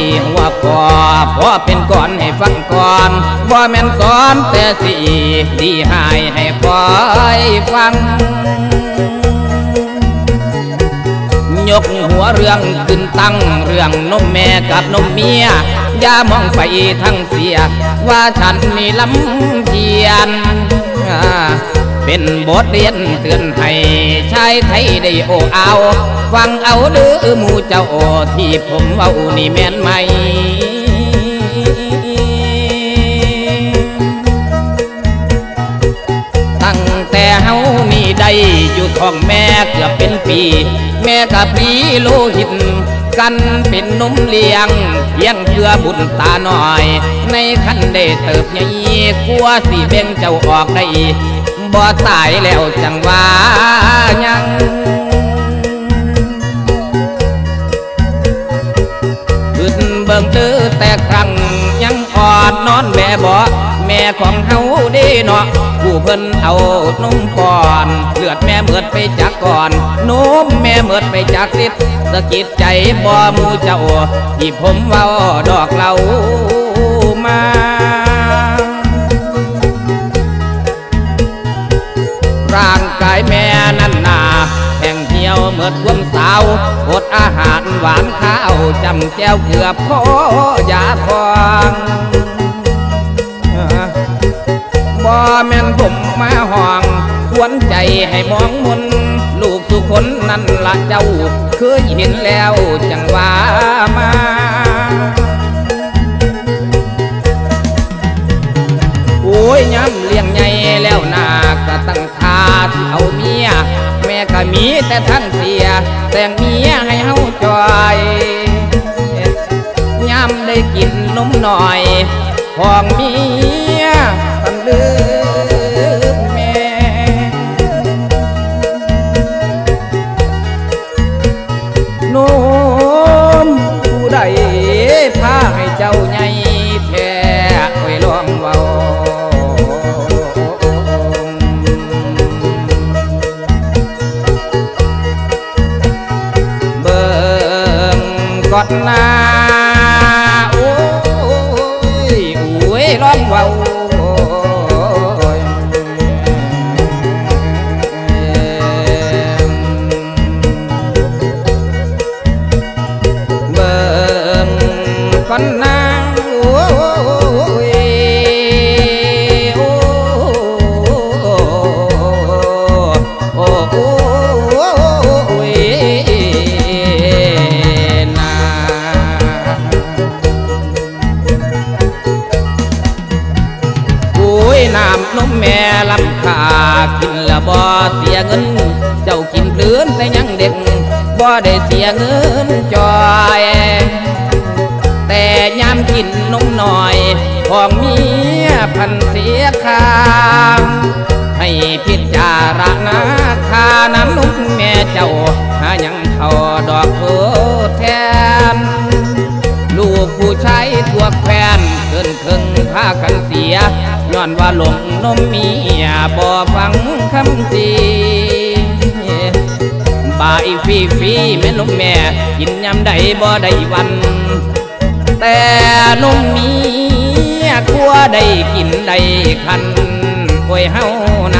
นขอไขหัวคอพอเป็นก่อนให้ฟังก่อนบ่าแม่นสอนแต่สิดีหายให้คอยฟัง ยกหัวเรื่องขึ้นตั้งเรื่องนมแม่กับนมเมียอย่ามองไปทั้งเสีย ว่าฉันนี่ลำเพียน เป็นบทเรียนเตือนให้ชายไทยได้โอเอาฟังเอาเด้อมูเจ้าที่ผมเว้านี่แม่นไหมตั้งแต่เฮานี่ได้อยู่ท้องแม่เกือบเป็นปี แม่กับพี่โลหิตกันเป็นนมเลี้ยงเพียงเพื่อบุญตาหน่อย ในคันได้เติบใหญ่กลัวสิเบ่งเจ้าออกได้ บ่ตายแล้วจังว่ายังขึ้นเบิ่งตื้อแต่ครั้งยังอ่อนนอนแม่บ่แม่ของเฮาด้เนาะผู้เพิ่นเอานมก่อน เลือดแม่เมิดไปจากก่อนนมแม่เมิดไปจากสิทธิ์สะกิดใจบ่หมูเจ้าที่ผมเว้าดอกเหล่า มื่อความสาวอดอาหารหวานข้าวจำแก้วเกือบพอยาคองบ่แม่นผมมาห่องควรใจให้มองมนลูกสุคนนั่นละเจ้าเคยเห็นแล้วจังว่ามา่มีแต่ทั้งเสีย แต่งเมียให้เฮาจอยย้ำได้กินนมหน่อยของมี ก่ นมแม่ลำคากินละบ่เสียเงิน เจ้ากินเพลินแต่ยังเด็กบ่ได้เสียเงินจอยแต่ยามกินนมหน่อยของเมียพันเสียคาให้พิจารณาคา ย้อนว่าหลงนมเมียบ่ฟังคำสีบายฟรีฟรีแม่นมแม่กินยำใดบ่ได้วัน แต่นมเมียกลัวได้กินได้คันโอ้ยเฮานะ